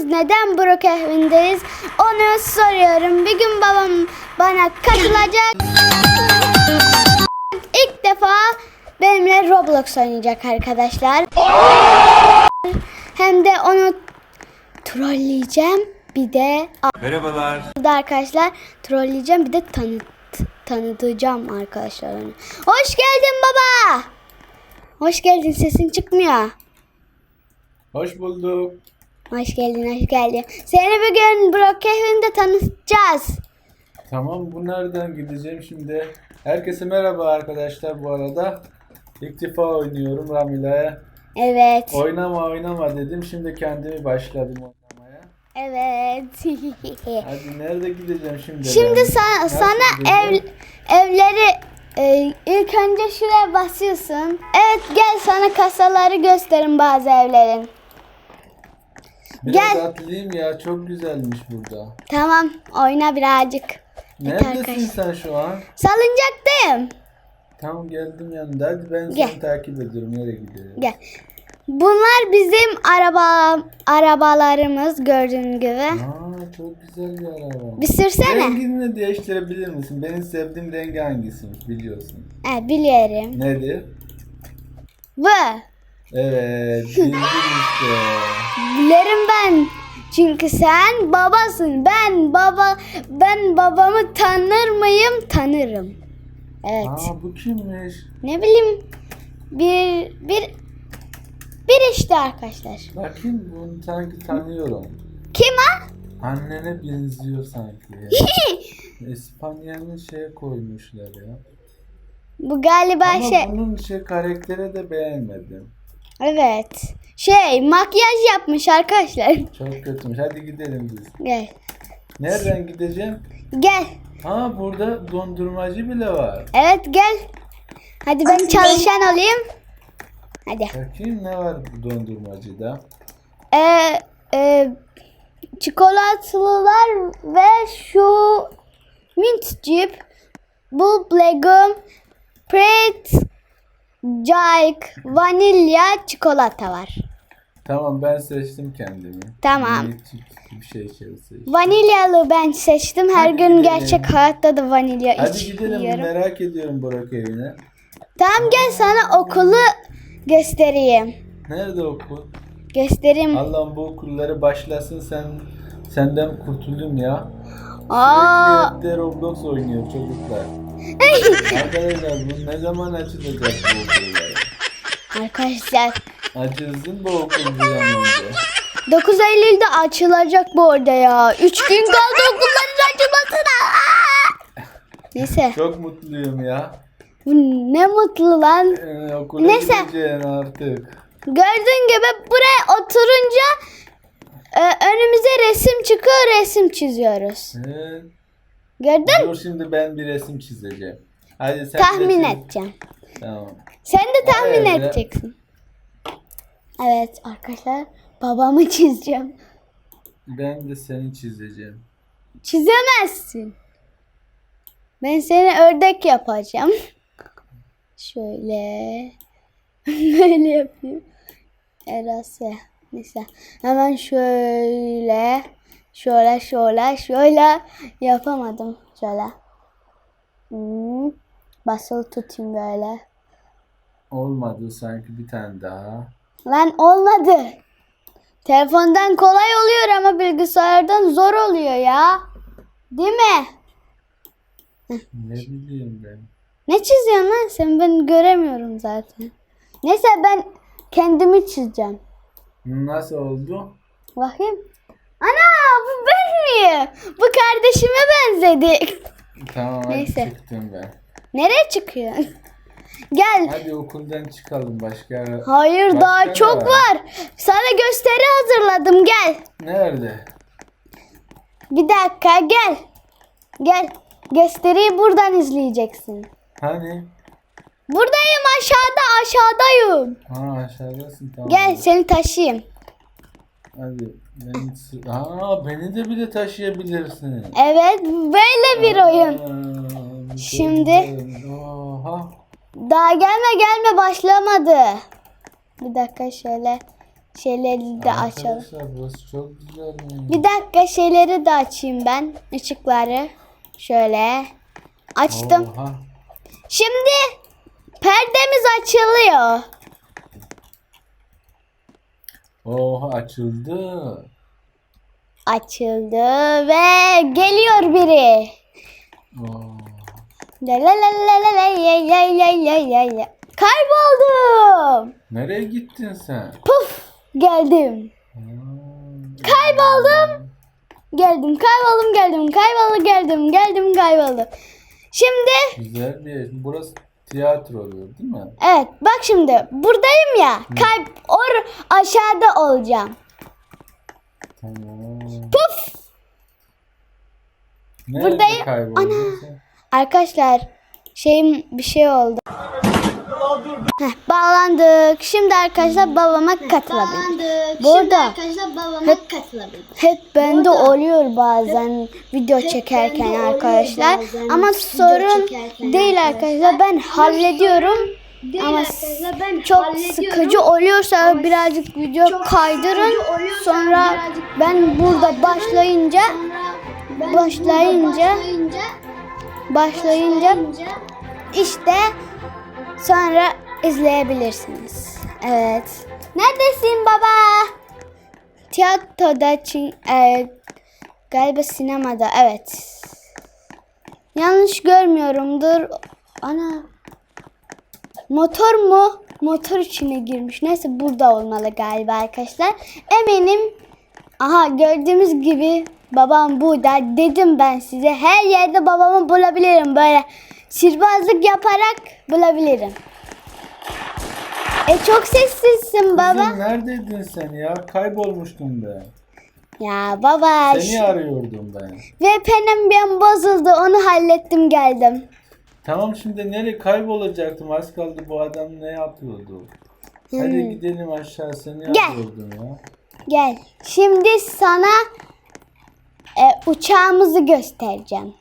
yapıyoruz? Neden Brook evindeyiz? Onu soruyorum. Bir gün babam bana katılacak. İlk defa benimle Roblox oynayacak arkadaşlar. Hem de onu trolleyeceğim. Bir de Merhabalar. da arkadaşlar trolleyeceğim. Bir de tanıt tanıtacağım arkadaşlar onu. Hoş geldin baba. Hoş geldin. Sesin çıkmıyor. Hoş bulduk. Hoş geldin, hoş geldin. Seni bugün Brookhaven'da tanıtacağız. Tamam bu nereden gideceğim şimdi? Herkese merhaba arkadaşlar bu arada. İlk defa oynuyorum Ramila'ya. Evet. Oynama oynama dedim şimdi kendimi başladım oynamaya. Evet. Hadi nerede gideceğim şimdi? Şimdi ben? sana, Nasıl sana ev evleri e, ilk önce şuraya basıyorsun. Evet gel sana kasaları gösterin bazı evlerin. Biraz gel. atlayayım ya çok güzelmiş burada. Tamam oyna birazcık. Neredesin arkadaşlar. sen şu an? Salıncaktayım. Tamam geldim yanında. Hadi ben Gel. seni takip ediyorum. Nereye gidiyorum? Gel. Bunlar bizim araba arabalarımız gördüğün gibi. Aa çok güzel bir araba. Bir sürsene. Rengini değiştirebilir misin? Benim sevdiğim rengi hangisiymiş biliyorsun. Evet biliyorum. Nedir? Bu. Evet, bildin işte. Bilirim ben. Çünkü sen babasın. Ben baba ben babamı tanır mıyım? Tanırım. Evet. Aa bu kimmiş? Ne bileyim bir bir bir işte arkadaşlar. Bakayım bunu sanki tanıyorum. Kim o? Annene benziyor sanki. ya. İspanya'nın şeye koymuşlar ya. Bu galiba Ama şey. bunun şey karakteri de beğenmedim. Evet. Şey makyaj yapmış arkadaşlar. Çok kötümüş. Hadi gidelim biz. Gel. Nereden gideceğim? Gel. Aa burada dondurmacı bile var. Evet gel. Hadi ben çalışan olayım. Hadi. Bakayım ne var bu dondurmacıda? Ee, e, çikolatalılar ve şu mint chip, bu legum, pret, jayk, vanilya, çikolata var. Tamam ben seçtim kendimi. Tamam. Bir şey seçtim. Vanilyalı ben seçtim. Her Hadi gün gidelim. gerçek hayatta da vanilya Hadi gidelim içiyorum. merak ediyorum Burak evine. Tamam gel sana okulu göstereyim. Nerede okul? Göstereyim. Allah'ım bu okulları başlasın sen senden kurtuldum ya. Aa, Sürekli Roblox oynuyor çocuklar. Arkadaşlar bu ne zaman açılacak bu okullar? arkadaşlar Açılsın bu okul bir an önce. 9 Eylül'de açılacak bu arada ya. 3 gün kaldı okulların açılmasına. Aa! Neyse. Çok mutluyum ya. Bu ne mutlu lan. Ee, okula Neyse. gideceğim artık. Gördüğün gibi buraya oturunca e, önümüze resim çıkıyor. Resim çiziyoruz. Evet. Gördün? Dur şimdi ben bir resim çizeceğim. Hadi sen Tahmin de çiz. edeceğim. Tamam. Sen de tahmin Evet. edeceksin. Evet arkadaşlar babamı çizeceğim. Ben de seni çizeceğim. Çizemezsin. Ben seni ördek yapacağım. Şöyle. Böyle yapayım. Erase. Neyse. Hemen şöyle. Şöyle şöyle şöyle. Yapamadım. Şöyle. Hmm. Basılı tutayım böyle. Olmadı sanki bir tane daha. Lan olmadı. Telefondan kolay oluyor ama bilgisayardan zor oluyor ya. Değil mi? Ne bileyim ben. Ne çiziyorsun lan sen? Ben göremiyorum zaten. Neyse ben kendimi çizeceğim. Nasıl oldu? Bakayım. Ana bu ben miyim? Bu kardeşime benzedi. Tamam hadi Neyse. çıktım ben. Nereye çıkıyor? Gel. Hadi okuldan çıkalım başka. Hayır Başka daha çok var? var. Sana gösteri hazırladım gel. Nerede? Bir dakika gel. Gel. Gösteriyi buradan izleyeceksin. Hani? Buradayım aşağıda aşağıdayım. Ha aşağıdasın tamam. Gel seni taşıyayım. Hadi. Beni, Aa, beni de bile taşıyabilirsin. Evet böyle bir oyun. Aa, çok Şimdi-. Oha. Daha gelme gelme başlamadı. Bir dakika şöyle Şeyleri de açalım. Arkadaşlar burası çok güzel. Bir dakika şeyleri de açayım ben. Işıkları. Şöyle. Açtım. Oha. Şimdi perdemiz açılıyor. Oha açıldı. Açıldı ve geliyor biri. Oo. La la la la la la ya ya ya ya ya ya. Kayboldum. Nereye gittin sen? Puf geldim. Hmm. Kayboldum. Geldim kayboldum geldim kayboldum geldim geldim kayboldum. Şimdi Güzel bir yer. Burası tiyatro oluyor değil mi? evet bak şimdi buradayım ya. Kayb or aşağıda olacağım. Tamam. Puf. Nerede Buradayım. kayboldun Ana. sen? Arkadaşlar şeyim bir şey oldu. Heh, bağlandık. Şimdi arkadaşlar babama katılabilir. Burada arkadaşlar babama Hep- katılabilir. hep bende oluyor bazen video çekerken bende oluyor arkadaşlar. bazen Ama video sorun çekerken değil arkadaşlar. Ben hallediyorum. Değil Ama ben çok sıkıcı oluyorsa birazcık video kaydırın. Sonra ben burada başlayınca Ben Başlayınca- burada başlayınca, başlayınca başlayınca İşte sonra izleyebilirsiniz. Evet. Neredesin baba? Tiyatroda, çi- e, galiba sinemada. Evet. Yanlış görmüyorumdur. Ana. Motor mu? Motor içine girmiş. Neyse burada olmalı galiba arkadaşlar. Eminim. Aha gördüğümüz gibi babam burada. Dedim ben size. Her yerde babamı bulabilirim. Böyle sihirbazlık yaparak bulabilirim. E çok sessizsin baba. Kızım neredeydin sen ya? Kaybolmuştum ben. Ya baba. Seni arıyordum ben. VPN'im ben bozuldu. Onu hallettim geldim. Tamam şimdi nereye kaybolacaktım? Az kaldı bu adam ne yapıyordu? Hadi gidelim aşağı seni Hmm. Gel. arıyordum ya. Gel. Şimdi sana e, uçağımızı göstereceğim.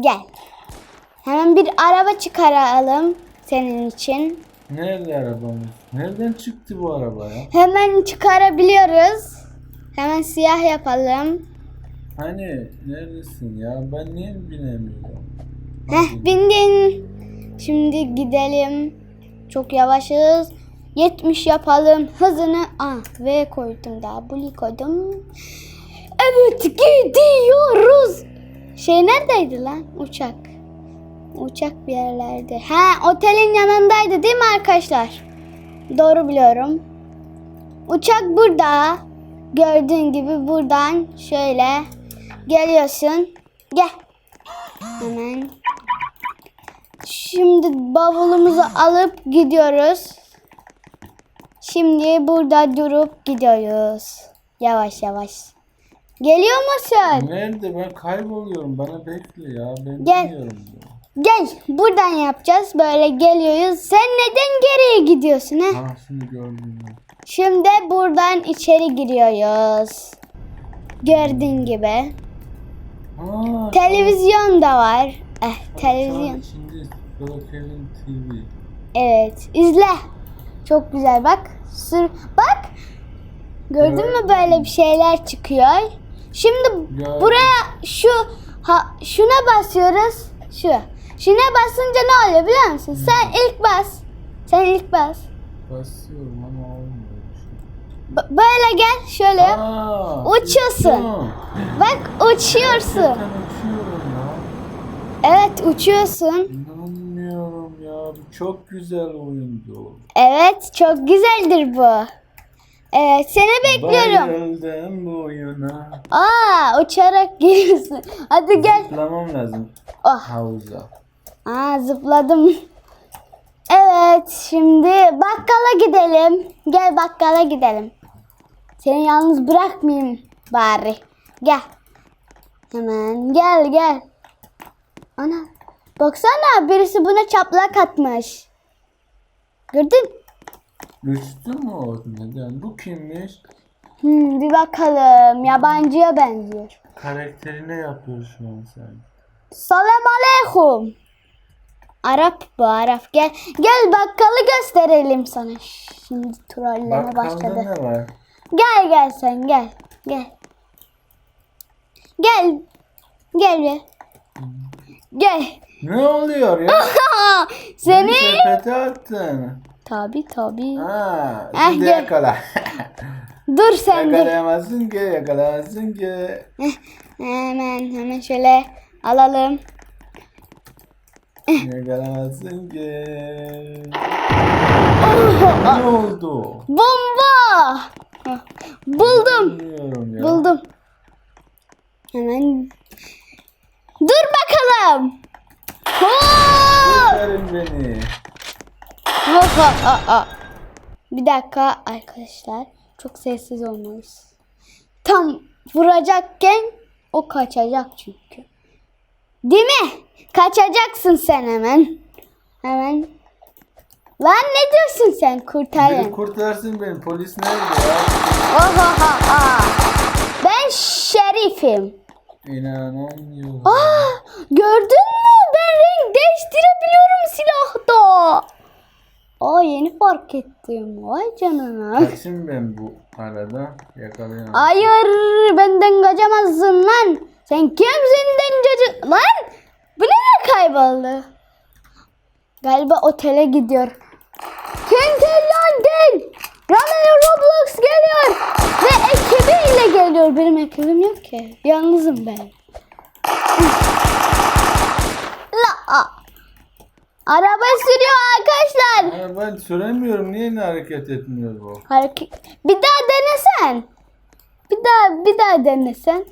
Gel. Hemen bir araba çıkaralım senin için. Nerede arabamız? Nereden çıktı bu araba ya? Hemen çıkarabiliyoruz. Hemen siyah yapalım. Hani neredesin ya? Ben niye binemiyorum? Heh bindin. Şimdi gidelim. Çok yavaşız. 70 yapalım. Hızını ah V koydum daha. Buli koydum. Evet gidiyoruz. Şey neredeydi lan? Uçak. Uçak bir yerlerde. Ha otelin yanındaydı değil mi arkadaşlar? Doğru biliyorum. Uçak burada. Gördüğün gibi buradan şöyle geliyorsun. Gel. Hemen. Şimdi bavulumuzu alıp gidiyoruz. Şimdi burada durup gidiyoruz. Yavaş yavaş. Geliyor musun? Nerede? Ben kayboluyorum. Bana bekle ya. Ben Gel. bilmiyorum. Gel. Buradan yapacağız. Böyle geliyoruz. Sen neden geriye gidiyorsun ha? Ha şimdi gördüm ben. Şimdi buradan içeri giriyoruz. Gördüğün gibi. Ha, Televizyon da var. Eh, televizyon. Şimdi Brokerin TV. Evet. izle. Çok güzel bak. Sür bak. Gördün mü böyle bir şeyler çıkıyor. Şimdi Gördüm. buraya şu ha, şuna basıyoruz. Şu. Şuna basınca ne oluyor biliyor musun? Sen ilk bas. Sen ilk bas. Basıyorum ama olmuyor. bir şey. B- böyle gel şöyle yap. Aa, Uçuyorsun. uçtum. Bak uçuyorsun. Uçuyorum ya. Evet uçuyorsun. İnanmıyorum ya. Bu çok güzel oyundu. Evet çok güzeldir bu. Evet seni bekliyorum. Bayıldım bu oyuna. Aa uçarak geliyorsun. Hadi gel. Zıplamam lazım Oh. havuza. Aa zıpladım. Evet şimdi bakkala gidelim. Gel bakkala gidelim. Seni yalnız bırakmayayım bari. Gel. Hemen gel gel. Ana baksana birisi buna çaplak atmış. Gördün? Uçtu mu o? Neden? Bu kimmiş? Hmm, bir bakalım. Yabancıya benziyor. Karakterine yapıyor şu an sen. Selam aleyküm. Arap bu Arap. Gel gel bakkalı gösterelim sana. Şimdi trolleme başladı. ne var? Gel gel sen gel. Gel. Gel. Gel be. Gel. Ne oluyor ya? Seni. Beni sepete attın. Tabi tabi. Ha, Eh, şimdi gel. yakala. Dur sen de. Yakalayamazsın ki, yakalayamazsın ki. Hemen hemen şöyle alalım. Yakalayamazsın ki. Oh, Ne oldu? bomba. Buldum. Bilmiyorum ya. Buldum. Hemen. Dur bakalım. Kurtarın beni. Bir dakika arkadaşlar. Çok sessiz olmalıyız. Tam vuracakken o kaçacak çünkü. Değil mi? Kaçacaksın sen hemen. Hemen. Lan ne diyorsun sen? Kurtarın. kurtarsın beni. Polis nerede ya? Oha ha ha. Ben şerifim. İnanamıyorum. Aa, gördün mü? Ben renk değiştirebiliyorum silahta. Aa yeni fark ettim. Vay canına. Kaçın ben bu arada. Yakalayamam. Hayır benden kaçamazsın lan. Sen kimsin kaçı... Lan kayboldu? Galiba otele gidiyor. Kentel London. Ramen Roblox geliyor. Ve ekibiyle geliyor. Benim ekibim yok ki. Yalnızım ben. La. Araba sürüyor arkadaşlar. Ya ben süremiyorum. Niye ne hareket etmiyor bu? Hareket. Bir daha denesen. Bir daha bir daha denesen.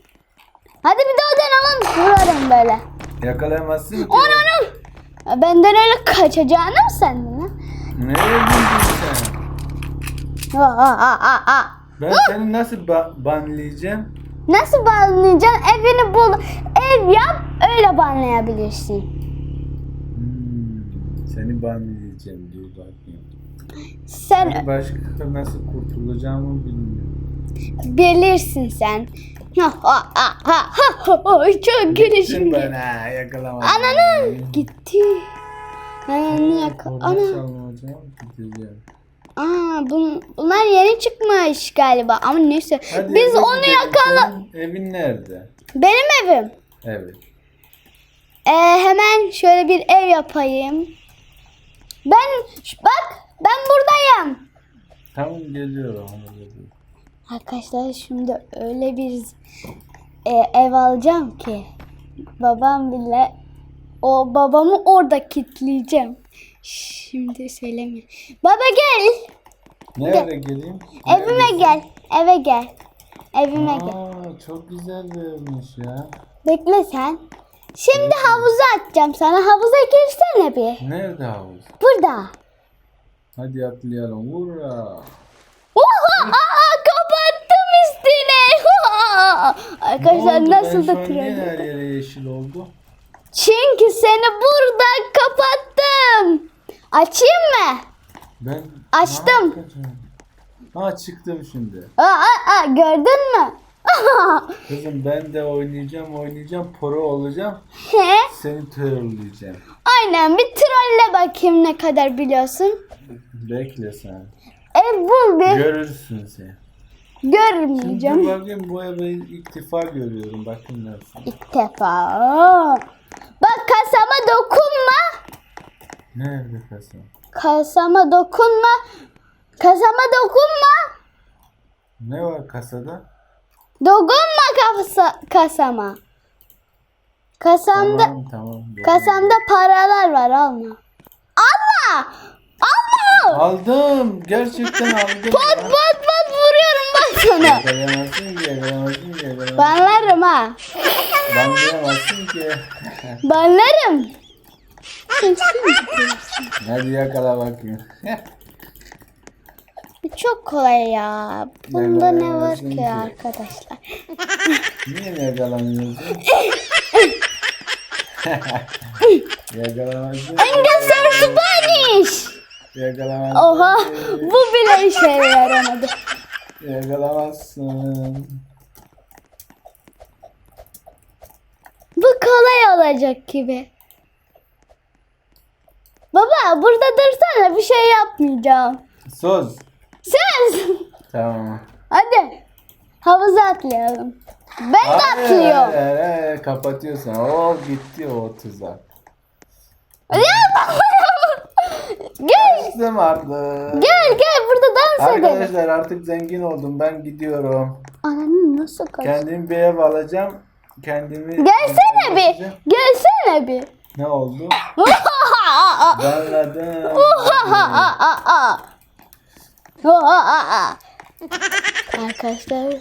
Hadi bir daha dene lan. Vurarım böyle. Yakalayamazsın ki. Ya Benden öyle kaçacağını mı sandın ha? Nereye bindin sen? Ha, ha, ha, ha. Ben seni nasıl ba- banlayacağım? Nasıl banlayacaksın? Evini bul. Ev yap. Öyle banlayabilirsin. Hmm, seni banlayacağım. Dur bakayım. Sen Seni başka nasıl kurtulacağımı bilmiyorum. bilirsin sen. Çok gülüşüm. Bana yakalamadım. Ananı gitti. Ananı yak. Ana. Gideceğim. Aa, bun, bunlar yeni çıkmış galiba ama neyse. Hadi Biz onu yakala. Senin Evin nerede? Benim evim. Evet. Ee, hemen şöyle bir ev yapayım. Ben bak ben buradayım. Tamam geliyorum. hadi geliyorum. Arkadaşlar şimdi öyle bir e, ev alacağım ki babam bile o babamı orada kilitleyeceğim. Şimdi söylemiyorum. Baba gel. Nerede geleyim? Evime Neredesin? gel. Eve gel. Evime gel. Aa, çok güzel bir evmiş ya. Bekle sen. Şimdi havuza atacağım sana. Havuza girsene bir. Nerede havuz? Burada. Hadi atlayalım. Vura. Oha! Aa. Arkadaşlar nasıl da niye her yere yeşil oldu? Çünkü seni burada kapattım. Açayım mı? Ben Açtım. Yapacağım? Ha çıktım şimdi. Aa, aa, gördün mü? Kızım ben de oynayacağım oynayacağım pro olacağım. He? Seni trolleyeceğim. Aynen bir trolle bakayım ne kadar biliyorsun. Bekle sen. Ev bul bir. Görürsün sen. Şimdi Görmeyeceğim. bakayım bu evi ilk defa görüyorum. Bakın nasıl. İlk defa. Bak kasama dokunma. Nerede kasa? Kasama dokunma. Kasama dokunma. Ne var kasada? Dokunma kasa, kasama. Kasamda Tamam tamam. kasamda paralar var alma. Alma. Alma. Aldım. Gerçekten aldım. Pat vuruyorum bak sana. Yakalayamazsın ki yakalayamazsın ki yakalayamazsın. Banlarım ha. Banlayamazsın ki. Banlarım. Hadi yakala bakayım. Çok kolay ya. Bunda ne var ki arkadaşlar? Niye yakalamıyorsun? Yakalamazsın. Engesar Spanish. Yakalamazsın. Oha bu bile işe yaramadı. Yakalamazsın. Bu kolay olacak gibi. Baba burada dursana bir şey yapmayacağım. Söz. Söz. Tamam. Hadi. Havuza atlayalım. Ben de Hayır, atlıyorum. hayır, hayır, kapatıyorsun. Oo gitti o tuzak. Gel. Kaçtım artık. Gel gel burada edelim. Arkadaşlar artık zengin oldum. Ben gidiyorum. Ananı nasıl kaç? Kendimi bir ev alacağım. Kendimi... Gelsene bir. Gelsene bir. Ne oldu? Anladım. arkadaşlar.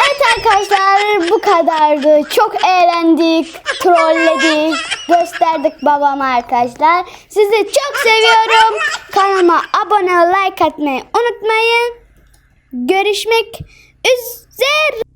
Evet arkadaşlar bu kadardı. Çok eğlendik, trolledik, gösterdik babama arkadaşlar. Sizi çok seviyorum. Kanalıma abone, like atmayı unutmayın. Görüşmek üzere.